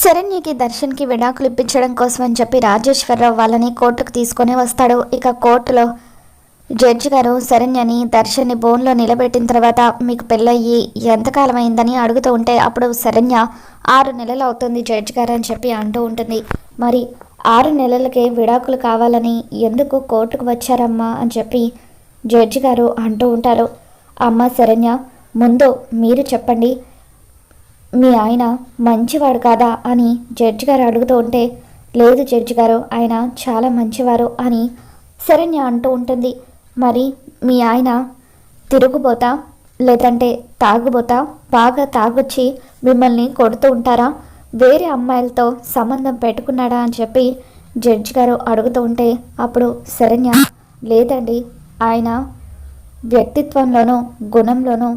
శరణ్యకి దర్శన్కి విడాకులు ఇప్పించడం కోసం అని చెప్పి రాజేశ్వరరావు వాళ్ళని కోర్టుకు తీసుకొని వస్తాడు. ఇక కోర్టులో జడ్జి గారు శరణ్యని దర్శన్ని బోన్లో నిలబెట్టిన తర్వాత మీకు పెళ్ళయ్యి ఎంతకాలం అయిందని అడుగుతూ ఉంటే అప్పుడు శరణ్య ఆరు నెలలు అవుతుంది జడ్జి గారు అని చెప్పి అంటూ ఉంటుంది. మరి ఆరు నెలలకే విడాకులు కావాలని ఎందుకు కోర్టుకు వచ్చారమ్మా అని చెప్పి జడ్జి గారు అంటూ ఉంటారు. అమ్మ శరణ్య ముందు మీరు చెప్పండి. మీ ఆయన మంచివాడు కాదా అని జడ్జి గారు అడుగుతూ ఉంటే లేదు జడ్జి గారు ఆయన చాలా మంచివారు అని శరణ్య అంటూ ఉంటుంది. మరి మీ ఆయన తిరుగుబోతా? లేదంటే తాగుబోతా? బాగా తాగొచ్చి మిమ్మల్ని కొడుతూ ఉంటారా? వేరే అమ్మాయిలతో సంబంధం పెట్టుకున్నాడా అని చెప్పి జడ్జి గారు అడుగుతూ ఉంటే అప్పుడు శరణ్య లేదండి ఆయన వ్యక్తిత్వంలోనూ గుణంలోనూ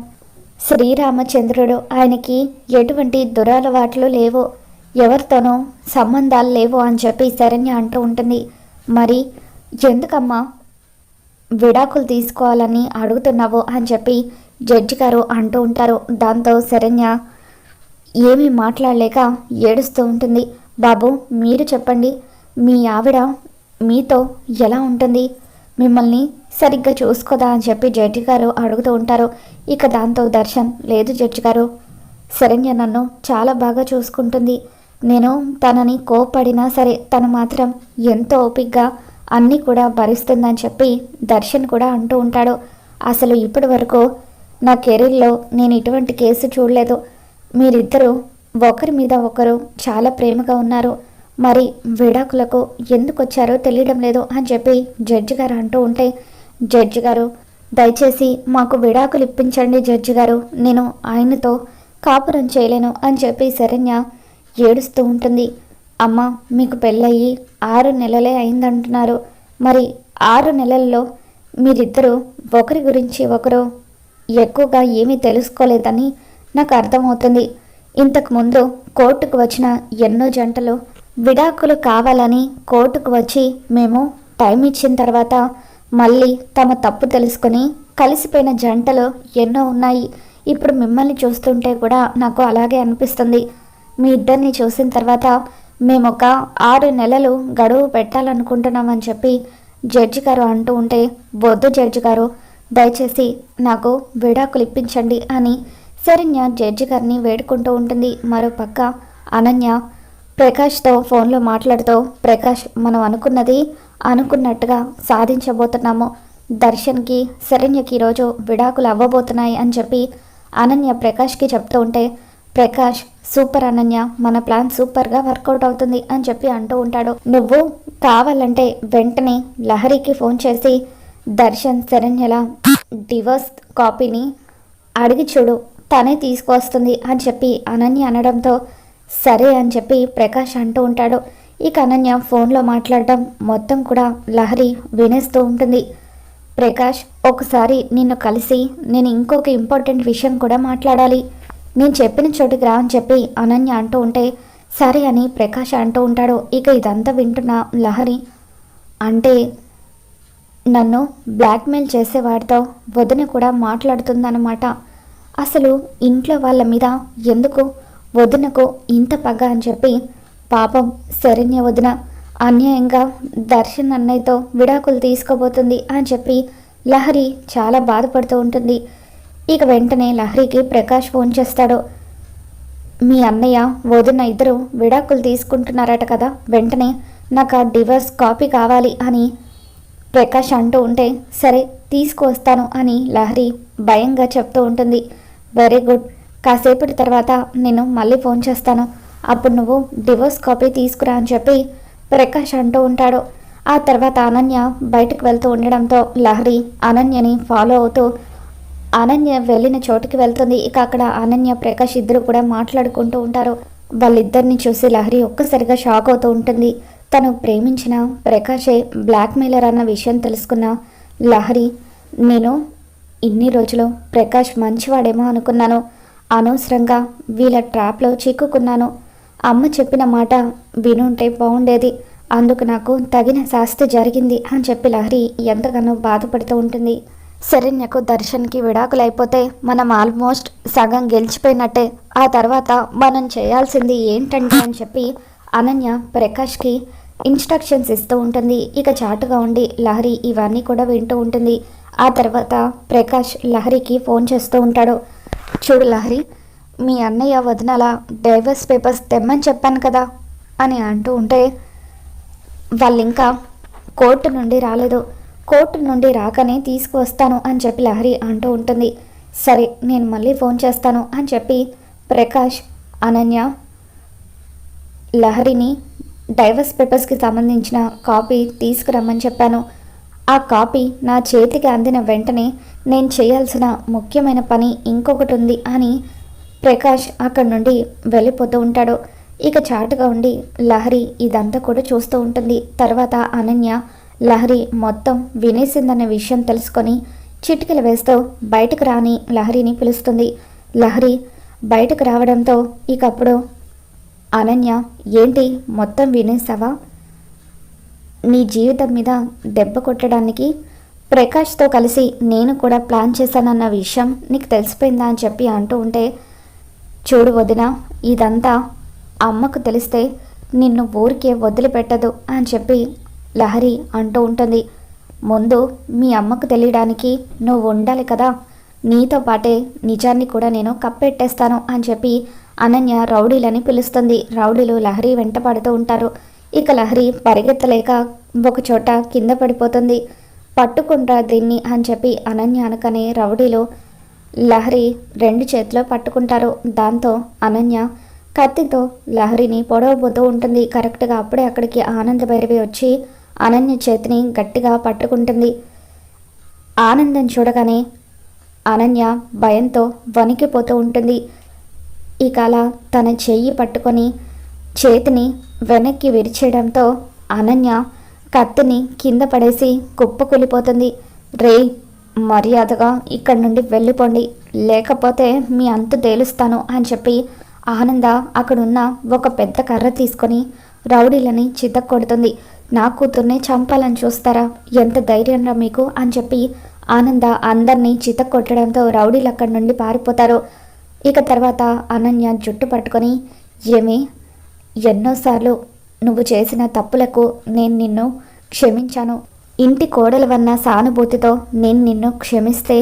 శ్రీరామచంద్రుడు ఆయనకి ఎటువంటి దురలవాట్లు లేవు. ఎవరితోనో సంబంధాలు లేవు అని చెప్పి శరణ్య అంటూ ఉంటుంది. మరి ఎందుకమ్మా విడాకులు తీసుకోవాలని అడుగుతున్నావు అని చెప్పి జడ్జి గారు అంటూ ఉంటారు. దాంతో శరణ్య ఏమీ మాట్లాడలేక ఏడుస్తూ ఉంటుంది. బాబు మీరు చెప్పండి మీ ఆవిడ మీతో ఎలా ఉంటుంది? మిమ్మల్ని సరిగ్గా చూసుకోదా అని చెప్పి జడ్జి గారు అడుగుతూ ఉంటారు. ఇక దాంతో దర్శన్ లేదు జడ్జి గారు. శరణ్య నన్ను చాలా బాగా చూసుకుంటుంది. నేను తనని కోపడినా సరే తను మాత్రం ఎంతో ఓపిగ్గా అన్నీ కూడా భరిస్తుందని చెప్పి దర్శన్ కూడా అంటూ ఉంటాడు. అసలు ఇప్పటి వరకు నా కెరీర్లో నేను ఇటువంటి కేసు చూడలేదు. మీరిద్దరూ ఒకరి మీద ఒకరు చాలా ప్రేమగా ఉన్నారు. మరి విడాకులకు ఎందుకు వచ్చారో తెలియడం లేదు అని చెప్పి జడ్జి గారు అంటూ ఉంటే జడ్జి గారు దయచేసి మాకు విడాకులు ఇప్పించండి జడ్జి గారు. నేను ఆయనతో కాపురం చేయలేను అని చెప్పి శరణ్య ఏడుస్తూ ఉంటుంది. అమ్మ మీకు పెళ్ళయ్యి ఆరు నెలలే అయిందంటున్నారు. మరి ఆరు నెలల్లో మీరిద్దరూ ఒకరి గురించి ఒకరు ఎక్కువగా ఏమీ తెలుసుకోలేదని నాకు అర్థమవుతుంది. ఇంతకుముందు కోర్టుకు వచ్చిన ఎన్నో జంటలు విడాకులు కావాలని కోర్టుకు వచ్చి మేము టైం ఇచ్చిన తర్వాత మళ్ళీ తమ తప్పు తెలుసుకొని కలిసిపోయిన జంటలు ఎన్నో ఉన్నాయి. ఇప్పుడు మిమ్మల్ని చూస్తుంటే కూడా నాకు అలాగే అనిపిస్తుంది. మీ ఇద్దరిని చూసిన తర్వాత మేము ఒక ఆరు నెలలు గడువు పెట్టాలనుకుంటున్నామని చెప్పి జడ్జి గారు అంటూ ఉంటే వద్దు జడ్జి గారు దయచేసి నాకు విడాకులు ఇప్పించండి అని శరణ్య జడ్జి గారిని వేడుకుంటూ ఉంటుంది. మరోపక్క అనన్య ప్రకాష్తో ఫోన్లో మాట్లాడుతూ ప్రకాష్ మనం అనుకున్నది అనుకున్నట్టుగా సాధించబోతున్నాము. దర్శన్కి శరణ్యకి ఈరోజు విడాకులు అవ్వబోతున్నాయి అని చెప్పి అనన్య ప్రకాష్కి చెప్తూ ఉంటే ప్రకాష్ సూపర్ అనన్య మన ప్లాన్ సూపర్గా వర్కౌట్ అవుతుంది అని చెప్పి అంటూ ఉంటాడు. నువ్వు కావాలంటే వెంటనే లహరికి ఫోన్ చేసి దర్శన్ శరణ్యల డివోర్స్ కాపీని అడిగి చూడు తనే తీసుకువస్తుంది అని చెప్పి అనన్య అనడంతో సరే అని చెప్పి ప్రకాష్ అంటూ ఉంటాడు. ఇక అనన్య ఫోన్లో మాట్లాడటం మొత్తం కూడా లహరి వినేస్తూ ఉంటుంది. ప్రకాష్ ఒకసారి నిన్ను కలిసి నేను ఇంకొక ఇంపార్టెంట్ విషయం కూడా మాట్లాడాలి. నేను చెప్పిన చోటుకి రా అని చెప్పి అనన్య అంటూ ఉంటే సరే అని ప్రకాష్ అంటూ ఉంటాడు. ఇక ఇదంతా వింటున్న లహరి అంటే నన్ను బ్లాక్మెయిల్ చేసేవాడితో వదిన కూడా మాట్లాడుతుందన్నమాట. అసలు ఇంట్లో వాళ్ళ మీద ఎందుకు వదినకు ఇంత పగ అని చెప్పి పాపం శరణ్య వదిన అన్యాయంగా దర్శన్ అన్నయ్యతో విడాకులు తీసుకోబోతుంది అని చెప్పి లహరి చాలా బాధపడుతూ ఉంటుంది. ఇక వెంటనే లహరికి ప్రకాష్ ఫోన్ చేస్తాడు. మీ అన్నయ్య వదిన ఇద్దరు విడాకులు తీసుకుంటున్నారట కదా వెంటనే నాకు ఆ డివర్స్ కాపీ కావాలి అని ప్రకాష్ అంటూ ఉంటే సరే తీసుకువస్తాను అని లహరి భయంగా చెప్తూ ఉంటుంది. Very good. కాసేపటి తర్వాత నేను మళ్ళీ ఫోన్ చేస్తాను. అప్పుడు నువ్వు డివోర్స్ కాపీ తీసుకురా అని చెప్పి ప్రకాష్ అంటూ ఉంటాడు. ఆ తర్వాత అనన్య బయటకు వెళ్తూ ఉండడంతో లహరి అనన్యని ఫాలో అవుతూ అనన్య వెళ్ళిన చోటుకి వెళ్తుంది. ఇక అక్కడ అనన్య ప్రకాష్ ఇద్దరు కూడా మాట్లాడుకుంటూ ఉంటారు. వాళ్ళిద్దరిని చూసి లహరి ఒక్కసారిగా షాక్ అవుతూ ఉంటుంది. తను ప్రేమించిన ప్రకాషే బ్లాక్మెయిలర్ అన్న విషయం తెలుసుకున్న లహరి నేను ఇన్ని రోజులు ప్రకాష్ మంచివాడేమో అనుకున్నాను. అనవసరంగా వీళ్ళ ట్రాప్లో చిక్కుకున్నాను. అమ్మ చెప్పిన మాట వినుంటే బాగుండేది అందుకు నాకు తగిన శాస్తి జరిగింది అని చెప్పి లహరి ఎంతగానో బాధపడుతూ ఉంటుంది. శరణ్యకు దర్శన్కి విడాకులు అయిపోతే మనం ఆల్మోస్ట్ సగం గెలిచిపోయినట్టే. ఆ తర్వాత మనం చేయాల్సింది ఏంటంటే అని చెప్పి అనన్య ప్రకాష్కి ఇన్స్ట్రక్షన్స్ ఇస్తూ ఉంటుంది. ఇక చాటుగా ఉండి లహరి ఇవన్నీ కూడా వింటూ ఉంటుంది. ఆ తర్వాత ప్రకాష్ లహరికి ఫోన్ చేస్తూ ఉంటాడు. చూడు లహరి మీ అన్నయ్య వదినల డైవర్స్ పేపర్స్ తెమ్మని చెప్పాను కదా అని అంటూ ఉంటే వాళ్ళు ఇంకా కోర్టు నుండి రాలేదు. కోర్టు నుండి రాకనే తీసుకువస్తాను అని చెప్పి లహరి అంటూ ఉంటుంది. సరే నేను మళ్ళీ ఫోన్ చేస్తాను అని చెప్పి ప్రకాష్ అనన్య లహరిని డైవర్స్ పేపర్స్కి సంబంధించిన కాపీ తీసుకురమ్మని చెప్పాను. ఆ కాపీ నా చేతికి అందిన వెంటనే నేను చేయాల్సిన ముఖ్యమైన పని ఇంకొకటి ఉంది అని ప్రకాష్ అక్కడి నుండి వెళ్ళిపోతూ ఉంటాడు. ఇక చాటుగా ఉండి లహరి ఇదంతా కూడా చూస్తూ ఉంటుంది. తర్వాత అనన్య లహరి మొత్తం వినేసిందనే విషయం తెలుసుకొని చిటికలు వేస్తూ బయటకు రాని లహరిని పిలుస్తుంది. లహరి బయటకు రావడంతో ఇక అప్పుడు అనన్య ఏంటి మొత్తం వినేసావా? నీ జీవితం మీద దెబ్బ కొట్టడానికి ప్రకాష్తో కలిసి నేను కూడా ప్లాన్ చేశానన్న విషయం నీకు తెలిసిపోయిందా? అని చెప్పి అంటూ ఉంటే చూడు వదిన ఇదంతా అమ్మకు తెలిస్తే నిన్ను ఊరికే వదిలిపెట్టదు అని చెప్పి లహరి అంటూ ఉంటుంది. ముందు మీ అమ్మకు తెలియడానికి నువ్వు ఉండాలి కదా. నీతో పాటే నిజాన్ని కూడా నేను కప్పెట్టేస్తాను అని చెప్పి అనన్య రౌడీలని పిలుస్తుంది. రౌడీలు లహరి వెంట పడుతూ ఉంటారు. ఇక లహరి పరిగెత్తలేక ఒకచోట కింద పడిపోతుంది. పట్టుకుంటా దీన్ని అని చెప్పి అనన్య అనకనే రౌడీలు లహరి రెండు చేతిలో పట్టుకుంటారు. దాంతో అనన్య కత్తితో లహరిని పొడవబోతూ ఉంటుంది. కరెక్ట్గా అప్పుడే అక్కడికి ఆనంద భైరవి వచ్చి అనన్య చేతిని గట్టిగా పట్టుకుంటుంది. ఆనందం చూడగానే అనన్య భయంతో వణికిపోతూ ఉంటుంది. ఇక అలా తన చెయ్యి పట్టుకొని చేతిని వెనక్కి విరిచేయడంతో అనన్య కత్తిని కింద పడేసి కుప్పకూలిపోతుంది. రే మర్యాదగా ఇక్కడి నుండి వెళ్ళిపోండి. లేకపోతే మీ అంతు తేలుస్తాను అని చెప్పి ఆనంద అక్కడున్న ఒక పెద్ద కర్ర తీసుకొని రౌడీలని చితక్కొడుతుంది. నా కూతుర్ని చంపాలని చూస్తారా? ఎంత ధైర్యంరా మీకు? అని చెప్పి ఆనంద అందరినీ చితక్కొట్టడంతో రౌడీలు అక్కడి నుండి పారిపోతారు. ఇక తర్వాత అనన్య జుట్టు పట్టుకొని ఏమి ఎన్నోసార్లు నువ్వు చేసిన తప్పులకు నేను నిన్ను క్షమించాను. ఇంటి కోడలు వన్న సానుభూతితో నేను నిన్ను క్షమిస్తే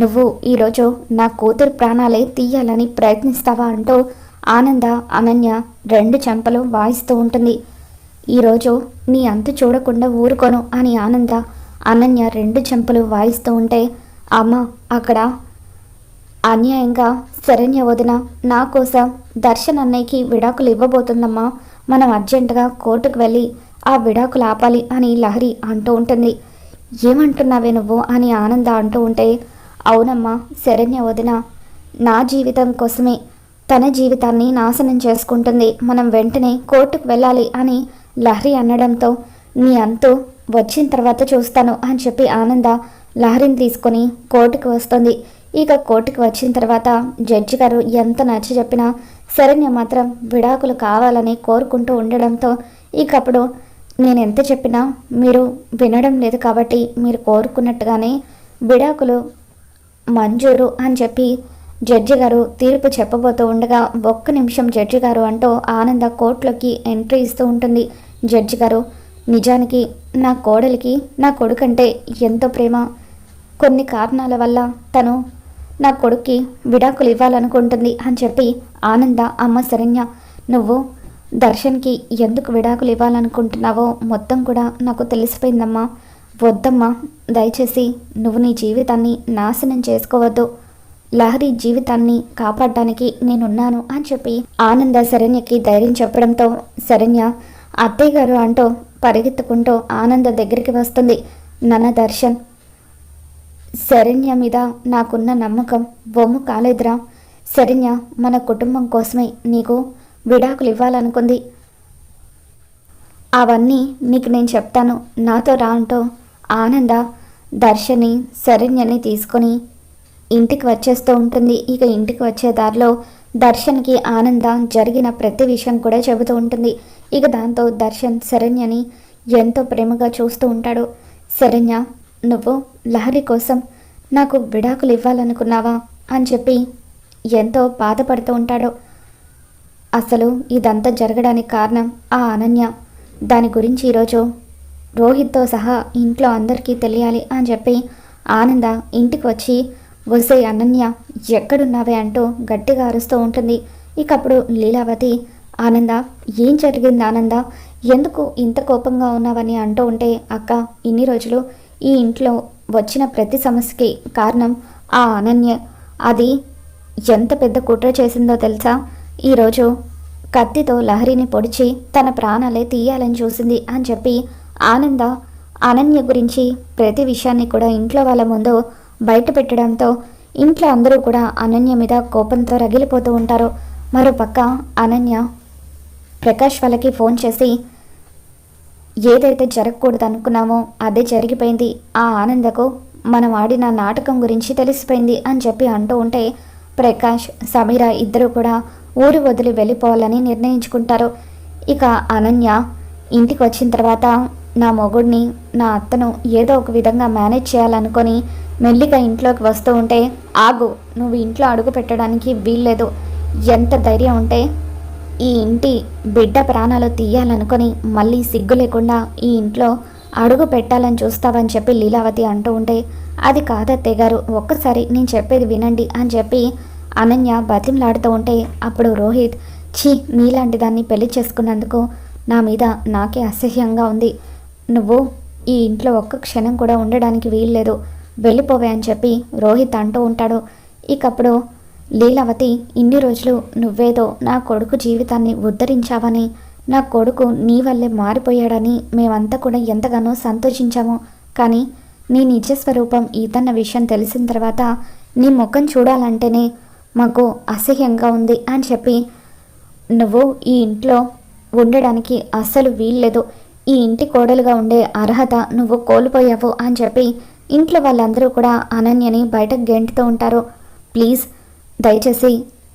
నువ్వు ఈరోజు నా కూతురు ప్రాణాలే తీయాలని ప్రయత్నిస్తావా అంటూ ఆనంద అనన్య రెండు చెంపలు వాయిస్తూ ఉంటుంది. ఈరోజు నీ అంతు చూడకుండా ఊరుకోను అని ఆనంద అనన్య రెండు చెంపలు వాయిస్తూ ఉంటే అమ్మ అక్కడ అన్యాయంగా శరణ్య వదిన నా కోసం దర్శన్ అన్నయ్యకి విడాకులు ఇవ్వబోతుందమ్మా. మనం అర్జెంటుగా కోర్టుకు వెళ్ళి ఆ విడాకులు ఆపాలి అని లహరి అంటూ ఉంటుంది. ఏమంటున్నావే నువ్వు అని ఆనంద అంటూ ఉంటే అవునమ్మా శరణ్య వదిన నా జీవితం కోసమే. తన జీవితాన్ని నాశనం చేసుకుంటుంది. మనం వెంటనే కోర్టుకు వెళ్ళాలి అని లహరి అనడంతో నీ అంతు వచ్చిన తర్వాత చూస్తాను అని చెప్పి ఆనంద లహరిని తీసుకొని కోర్టుకు వస్తుంది. ఇక కోర్టుకు వచ్చిన తర్వాత జడ్జి గారు ఎంత నచ్చ చెప్పినా శరణ్య మాత్రం విడాకులు కావాలని కోరుకుంటూ ఉండడంతో ఇకప్పుడు నేను ఎంత చెప్పినా మీరు వినడం లేదు కాబట్టి మీరు కోరుకున్నట్టుగానే విడాకులు మంజూరు అని చెప్పి జడ్జి గారు తీర్పు చెప్పబోతూ ఉండగా ఒక్క నిమిషం జడ్జి గారు అంటూ ఆనంద కోర్టులోకి ఎంట్రీ ఇస్తూ ఉంటుంది. జడ్జి గారు నిజానికి నా కోడలికి నా కొడుకంటే ఎంతో ప్రేమ. కొన్ని కారణాల వల్ల తను నా కొడుక్కి విడాకులు ఇవ్వాలనుకుంటుంది అని చెప్పి ఆనంద అమ్మ శరణ్య నువ్వు దర్శన్కి ఎందుకు విడాకులు ఇవ్వాలనుకుంటున్నావో మొత్తం కూడా నాకు తెలిసిపోయిందమ్మా. వద్దమ్మా దయచేసి నువ్వు నీ జీవితాన్ని నాశనం చేసుకోవద్దు. లహరి జీవితాన్ని కాపాడడానికి నేనున్నాను అని చెప్పి ఆనంద శరణ్యకి ధైర్యం చెప్పడంతో శరణ్య అత్తయ్య గారు అంటూ పరిగెత్తుకుంటూ ఆనంద దగ్గరికి వస్తుంది. నన్న దర్శన్ శరణ్య మీద నాకున్న నమ్మకం బొమ్ము కాలేదురా. శరణ్య మన కుటుంబం కోసమే నీకు విడాకులు ఇవ్వాలనుకుంది. అవన్నీ నీకు నేను చెప్తాను. నాతో రా అంటూ ఆనంద దర్శని శరణ్యని తీసుకొని ఇంటికి వచ్చేస్తూ ఉంటుంది. ఇక ఇంటికి వచ్చే దారిలో దర్శన్కి ఆనంద జరిగిన ప్రతి విషయం కూడా చెబుతూ ఉంటుంది. ఇక దాంతో దర్శన్ శరణ్యని ఎంతో ప్రేమగా చూస్తూ ఉంటాడు. శరణ్య నువ్వు లహరి కోసం నాకు విడాకులు ఇవ్వాలనుకున్నావా? అని చెప్పి ఎంతో బాధపడుతూ ఉంటాడు. అసలు ఇదంతా జరగడానికి కారణం ఆ అనన్య. దాని గురించి ఈరోజు రోహిత్తో సహా ఇంట్లో అందరికీ తెలియాలి అని చెప్పి ఆనంద ఇంటికి వచ్చి వసే అనన్య ఎక్కడున్నావే? అంటూ గట్టిగా అరుస్తూ ఉంటుంది. ఇకప్పుడు లీలావతి ఆనంద ఏం జరిగింది ఆనంద? ఎందుకు ఇంత కోపంగా ఉన్నావని? అంటూ ఉంటే అక్క ఇన్ని రోజులు ఈ ఇంట్లో వచ్చిన ప్రతి సమస్యకి కారణం ఆ అనన్య. అది ఎంత పెద్ద కుట్ర చేసిందో తెలుసా? ఈరోజు కత్తితో లహరిని పొడిచి తన ప్రాణాలే తీయాలని చూసింది అని చెప్పి ఆనంద అనన్య గురించి ప్రతి విషయాన్ని కూడా ఇంట్లో వాళ్ళ ముందు బయట పెట్టడంతో ఇంట్లో అందరూ కూడా అనన్య మీద కోపంతో రగిలిపోతూ ఉంటారు. మరోపక్క అనన్య ప్రకాష్ వాళ్ళకి ఫోన్ చేసి ఏదైతే జరగకూడదు అనుకున్నామో అదే జరిగిపోయింది. ఆ ఆనందకు మనం ఆడిన నాటకం గురించి తెలిసిపోయింది అని చెప్పి అంటూ ఉంటే ప్రకాష్ సమీర ఇద్దరు కూడా ఊరు వదిలి వెళ్ళిపోవాలని నిర్ణయించుకుంటారు. ఇక అనన్య ఇంటికి వచ్చిన తర్వాత నా మొగుడిని నా అత్తను ఏదో ఒక విధంగా మేనేజ్ చేయాలనుకొని మెల్లిగా ఇంట్లోకి వస్తూ ఉంటే ఆగు నువ్వు ఇంట్లో అడుగు పెట్టడానికి వీల్లేదు. ఎంత ధైర్యం ఉంటే ఈ ఇంటి బిడ్డ ప్రాణాలు తీయాలనుకొని మళ్ళీ సిగ్గు లేకుండా ఈ ఇంట్లో అడుగు పెట్టాలని చూస్తావని చెప్పి లీలావతి అంటూ ఉంటే అది కాదత్తయ్య గారు ఒక్కసారి నేను చెప్పేది వినండి అని చెప్పి అనన్య బతిమలాడుతూ ఉంటే అప్పుడు రోహిత్ ఛీ నీలాంటి దాన్ని పెళ్ళి చేసుకున్నందుకు నా మీద నాకే అసహ్యంగా ఉంది. నువ్వు ఈ ఇంట్లో ఒక్క క్షణం కూడా ఉండడానికి వీల్లేదు. వెళ్ళిపోవే అని చెప్పి రోహిత్ అంటూ ఉంటాడు. ఇకప్పుడు లీలావతి ఇన్ని రోజులు నువ్వేదో నా కొడుకు జీవితాన్ని ఉద్ధరించావని నా కొడుకు నీ వల్లే మారిపోయాడని మేమంతా కూడా ఎంతగానో సంతోషించాము. కానీ నీ నిజ స్వరూపం విషయం తెలిసిన తర్వాత నీ ముఖం చూడాలంటేనే మాకు అసహ్యంగా ఉంది అని చెప్పి నువ్వు ఈ ఇంట్లో ఉండడానికి అస్సలు వీల్లేదు. ఈ ఇంటి కోడలుగా ఉండే అర్హత నువ్వు కోల్పోయావు అని చెప్పి ఇంట్లో వాళ్ళందరూ కూడా అనన్యని బయటకు గెంటుతూ ఉంటారు. ప్లీజ్ దయచేసి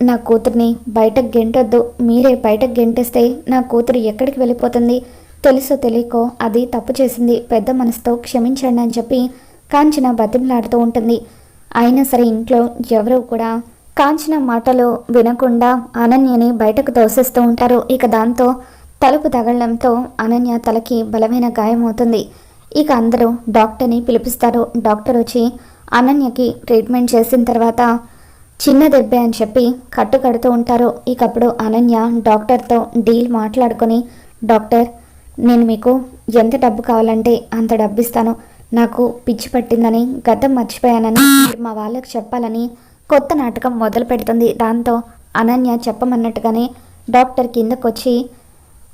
నా కూతుర్ని బయటకు గెంటొద్దు. మీరే బయటకు గెంటేస్తే నా కూతురు ఎక్కడికి వెళ్ళిపోతుంది? తెలుసో తెలియకో అది తప్పు చేసింది. పెద్ద మనసుతో క్షమించండి అని చెప్పి కాంచన బతిమలాడుతూ ఉంటుంది. అయినా సరే ఇంట్లో ఎవరూ కూడా కాంచన మాటలు వినకుండా అనన్యని బయటకు తోసేస్తూ ఉంటారు. ఇక దాంతో తలుపు తగలడంతో అనన్య తలకి బలమైన గాయం అవుతుంది ఇక అందరూ డాక్టర్ని పిలిపిస్తారు. డాక్టర్ వచ్చి అనన్యకి ట్రీట్మెంట్ చేసిన తర్వాత చిన్న దెబ్బే అని చెప్పి కట్టు కడుతూ ఉంటారు. ఇకప్పుడు అనన్య డాక్టర్తో డీల్ మాట్లాడుకొని డాక్టర్ నేను మీకు ఎంత డబ్బు కావాలంటే అంత డబ్బు ఇస్తాను నాకు పిచ్చి పట్టిందని గతం మర్చిపోయానని మీరు మా వాళ్ళకి చెప్పాలని కొత్త నాటకం మొదలు పెడుతుంది. దాంతో అనన్య చెప్పమన్నట్టుగానే డాక్టర్ కిందకొచ్చి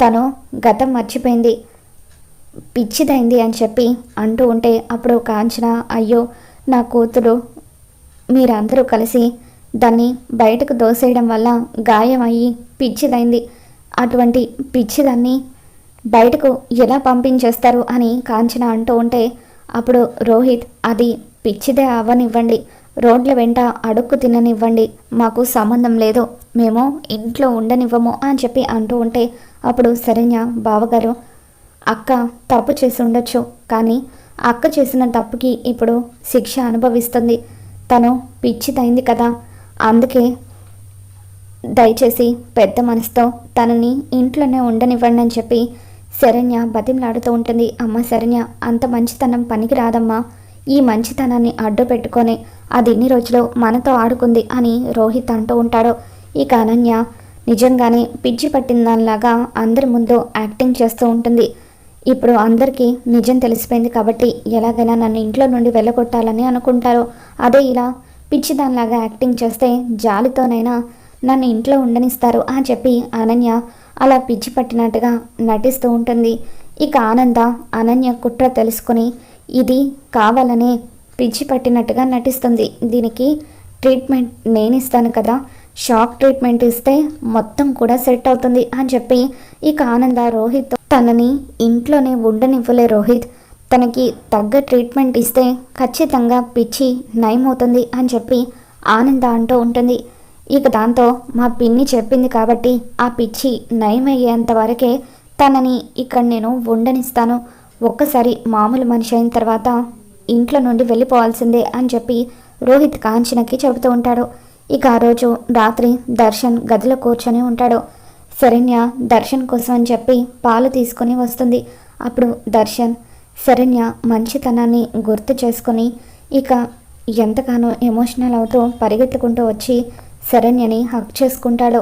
తను గతం మర్చిపోయింది. పిచ్చిదైంది అని చెప్పి అంటూ ఉంటే అప్పుడు కాంచన అయ్యో నా కూతురు మీరందరూ కలిసి దాన్ని బయటకు దోసేయడం వల్ల గాయం అయ్యి పిచ్చిదైంది. అటువంటి పిచ్చిదాన్ని బయటకు ఎలా పంపించేస్తారు అని కాంచన అంటూ ఉంటే అప్పుడు రోహిత్ అది పిచ్చిదే అవ్వనివ్వండి. రోడ్ల వెంట అడుక్కు తిననివ్వండి. మాకు సంబంధం లేదు. మేము ఇంట్లో ఉండనివ్వము అని చెప్పి అంటూ ఉంటే అప్పుడు శరణ్య బావగారు అక్క తప్పు చేసి ఉండొచ్చు. కానీ అక్క చేసిన తప్పుకి ఇప్పుడు శిక్ష అనుభవిస్తుంది. తను పిచ్చిదైంది కదా. అందుకే దయచేసి పెద్ద మనసుతో తనని ఇంట్లోనే ఉండనివ్వండి అని చెప్పి శరణ్య బతిమలాడుతూ ఉంటుంది. అమ్మ శరణ్య అంత మంచితనం పనికి రాదమ్మా ఈ మంచితనాన్ని అడ్డు పెట్టుకొని అది ఎన్ని రోజులు మనతో ఆడుకుంది అని రోహిత్ అంటూ ఉంటాడు. ఇక అనన్య నిజంగానే పిచ్చి పట్టిన దానిలాగా అందరి ముందు యాక్టింగ్ చేస్తూ ఉంటుంది. ఇప్పుడు అందరికీ నిజం తెలిసిపోయింది కాబట్టి ఎలాగైనా నన్ను ఇంట్లో నుండి వెళ్ళగొట్టాలని అనుకుంటారు. అదే ఇలా పిచ్చిదానిలాగా యాక్టింగ్ చేస్తే జాలితోనైనా నన్ను ఇంట్లో ఉండనిస్తారు అని చెప్పి అనన్య అలా పిచ్చి పట్టినట్టుగా నటిస్తూ ఉంటుంది. ఇక ఆనంద అనన్య కుట్ర తెలుసుకొని ఇది కావాలనే పిచ్చి పట్టినట్టుగా నటిస్తుంది. దీనికి ట్రీట్మెంట్ నేను ఇస్తాను కదా. షాక్ ట్రీట్మెంట్ ఇస్తే మొత్తం కూడా సెట్ అవుతుంది అని చెప్పి ఇక ఆనంద రోహిత్ తనని ఇంట్లోనే ఉండనివ్వలే రోహిత్. తనకి తగ్గ ట్రీట్మెంట్ ఇస్తే ఖచ్చితంగా పిచ్చి నయమవుతుంది అని చెప్పి ఆనంద అంటూ ఉంటుంది. ఇక దాంతో మా పిన్ని చెప్పింది కాబట్టి ఆ పిచ్చి నయమయ్యేంత వరకే తనని ఇక్కడ నేను ఉండనిస్తాను. ఒక్కసారి మామూలు మనిషి అయిన తర్వాత ఇంట్లో నుండి వెళ్ళిపోవాల్సిందే అని చెప్పి రోహిత్ కాంచనకి చెబుతూ ఉంటాడు. ఇక ఆ రోజు రాత్రి దర్శన్ గదిలో కూర్చొని ఉంటాడు. శరణ్య దర్శన్ కోసం అని చెప్పి పాలు తీసుకొని వస్తుంది. అప్పుడు దర్శన్ శరణ్య మంచితనాన్ని గుర్తు చేసుకొని ఇక ఎంతగానో ఎమోషనల్ అవుతూ పరిగెత్తుకుంటూ వచ్చి శరణ్యని హక్ చేసుకుంటాడు.